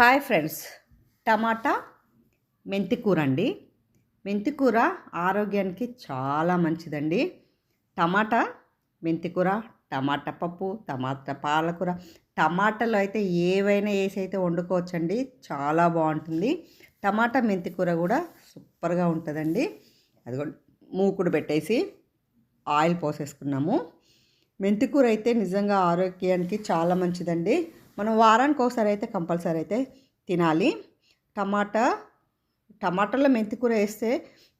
Hi friends. టమాటా మెంతికూర అండి మెంతికూర ఆరోగ్యానికి చాలా మంచిదండి. టమాటా మెంతికూర టమాటా పప్పు టమాటా పాలకూర టమాటాలు అయితే ఏవైనా వేసి అయితే వండుకోవచ్చండి. చాలా బాగుంటుంది. టమాటా మెంతికూర కూడా సూపర్గా ఉంటుందండి. అది మూకుడు పెట్టేసి ఆయిల్ పోసేసుకున్నాము. మెంతికూర అయితే నిజంగా ఆరోగ్యానికి చాలా మంచిదండి. మనం వారానికి ఒకసారి అయితే కంపల్సరీ అయితే తినాలి. టమాటా టమాటాలో మెంతికూర వేస్తే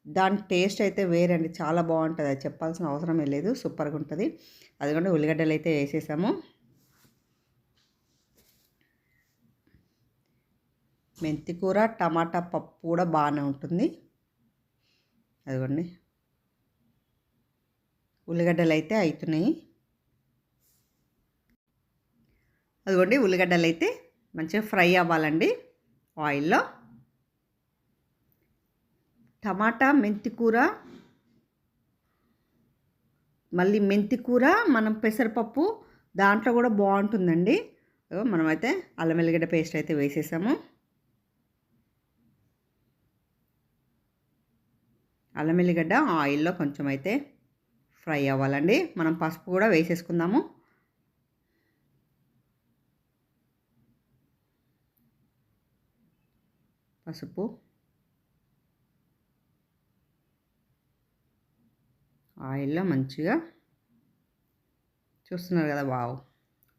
దాని టేస్ట్ అయితే వేరండి. చాలా బాగుంటుంది. అది చెప్పాల్సిన అవసరమే లేదు. సూపర్గా ఉంటుంది. అదిగోండి ఉల్లిగడ్డలు అయితే వేసేసాము. మెంతికూర టమాటా పప్పు కూడా బాగానే ఉంటుంది. అదిగోండి. ఉల్లిగడ్డలు అయితే అవుతున్నాయి. అదిగోండి ఉల్లిగడ్డలు అయితే మంచిగా ఫ్రై అవ్వాలండి ఆయిల్లో. టమాటా మెంతికూర మళ్ళీ మెంతికూర మనం పెసరపప్పు దాంట్లో కూడా బాగుంటుందండి. మనమైతే అల్లం వెల్లిగడ్డ పేస్ట్ అయితే వేసేసాము. అల్లం వెల్లిగడ్డ ఆయిల్లో కొంచెం అయితే ఫ్రై అవ్వాలండి. మనం పసుపు కూడా వేసేసుకుందాము. పసుపు. ఆయిల్లో మంచిగా చూస్తున్నారు కదా వావ్.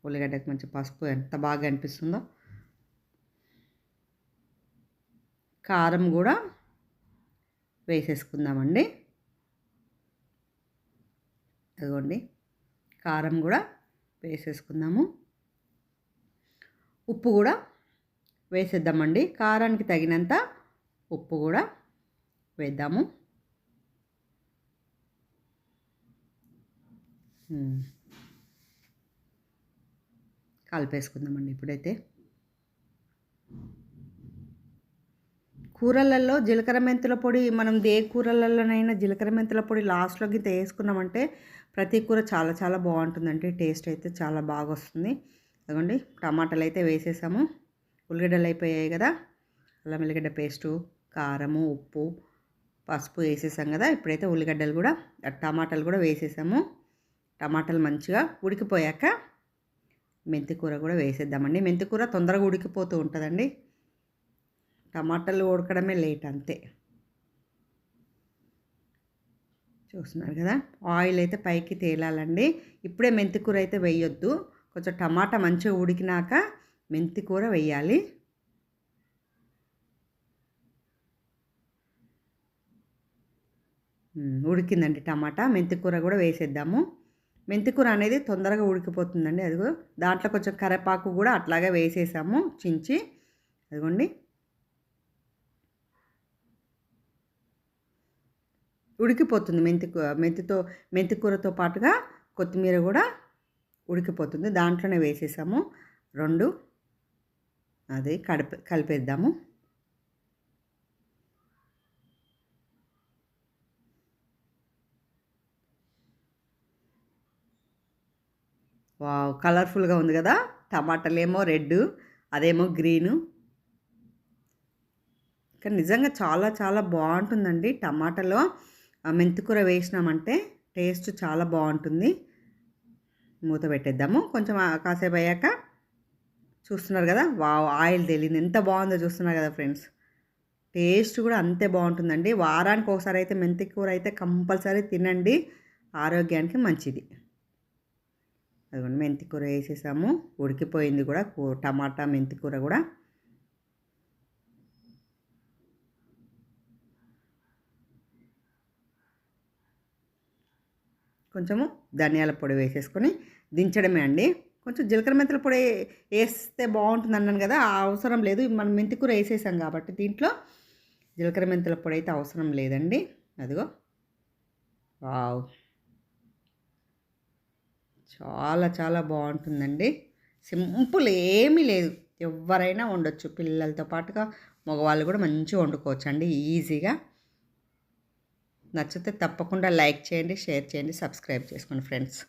ఉల్లిగడ్డకి మంచి పసుపు ఎంత బాగా అనిపిస్తుందో. కారం కూడా వేసేసుకుందామండి. అదిగోండి కారం కూడా వేసేసుకుందాము. ఉప్పు కూడా వేసేద్దామండి. కారానికి తగినంత ఉప్పు కూడా వేద్దాము. కలిపేసుకుందామండి ఇప్పుడైతే. కూరలలో జీలకర్ర మెంతుల పొడి మనం ఏ కూరలలోనైనా జీలకర్ర మెంతుల పొడి లాస్ట్లో గిత వేసుకున్నామంటే ప్రతి కూర చాలా చాలా బాగుంటుందండి. టేస్ట్ అయితే చాలా బాగా వస్తుంది. అదిగోండి టమాటాలు అయితే వేసేసాము. ఉల్లిగడ్డలు అయిపోయాయి కదా. అల్లం వెల్లిగడ్డ పేస్టు కారము ఉప్పు పసుపు వేసేసాం కదా. ఇప్పుడైతే ఉల్లిగడ్డలు కూడా టమాటాలు కూడా వేసేసాము. టమాటాలు మంచిగా ఉడికిపోయాక మెంతికూర కూడా వేసేద్దామండి. మెంతికూర తొందరగా ఉడికిపోతూ ఉంటుందండి. టమాటాలు ఉడకడమే లేట్ అంతే. చూస్తున్నారు కదా ఆయిల్ అయితే పైకి తేలాలండి. ఇప్పుడే మెంతికూర అయితే వేయొద్దు. కొంచెం టమాటా మంచిగా ఉడికినాక మెంతి కూర వేయాలి ఉడికిందండి టమాటా. మెంతి కూర కూడా వేసేద్దాము. మెంతి కూర అనేది తొందరగా ఉడికిపోతుందండి. అదిగో దాంట్లో కొంచెం కరేపాకు కూడా అట్లాగే వేసేసాము చించి. అదిగోండి. ఉడికిపోతుంది మెంతి మెంతితో మెంతి కూరతో పాటుగా కొత్తిమీర కూడా ఉడికిపోతుంది. దాంట్లోనే వేసేసాము. రెండు. అది కడప కలిపేద్దాము. వావ్ కలర్ఫుల్గా ఉంది కదా? టమాటాలు ఏమో రెడ్ అదేమో గ్రీను. కానీ నిజంగా చాలా చాలా బాగుంటుందండి టమాటాలో. మెంతికూర వేసినామంటే టేస్ట్ చాలా బాగుంటుంది. మూత పెట్టేద్దాము. కొంచెం కాసేపు అయ్యాక చూస్తున్నారు కదా? వా ఆయిల్ తెలియదు ఎంత బాగుందో చూస్తున్నారు కదా ఫ్రెండ్స్. టేస్ట్ కూడా అంతే బాగుంటుందండి. వారానికి ఒకసారి అయితే మెంతి కూర అయితే కంపల్సరీ తినండి. ఆరోగ్యానికి మంచిది. అదిగోండి మెంతి కూర వేసేసాము. ఉడికిపోయింది కూడా టమాటా మెంతి కూర కూడా. కొంచెము ధనియాల పొడి వేసేసుకొని దించడమే అండి. కొంచెం జీలకర్ర మెంతుల పొడి వేస్తే బాగుంటుంది అన్నాను కదా అవసరం లేదు. మనం మెంతికూర వేసేసాం కాబట్టి దీంట్లో జీలకర్ర మెంతుల పొడి అయితే అవసరం లేదండి. అదిగో. వావ్. చాలా చాలా బాగుంటుందండి. సింపుల్ ఏమీ లేదు. ఎవరైనా వండొచ్చు. పిల్లలతో పాటుగా మగవాళ్ళు కూడా మంచిగా వండుకోవచ్చు అండి ఈజీగా. నచ్చితే తప్పకుండా లైక్ చేయండి షేర్ చేయండి సబ్స్క్రైబ్ చేసుకోండి ఫ్రెండ్స్.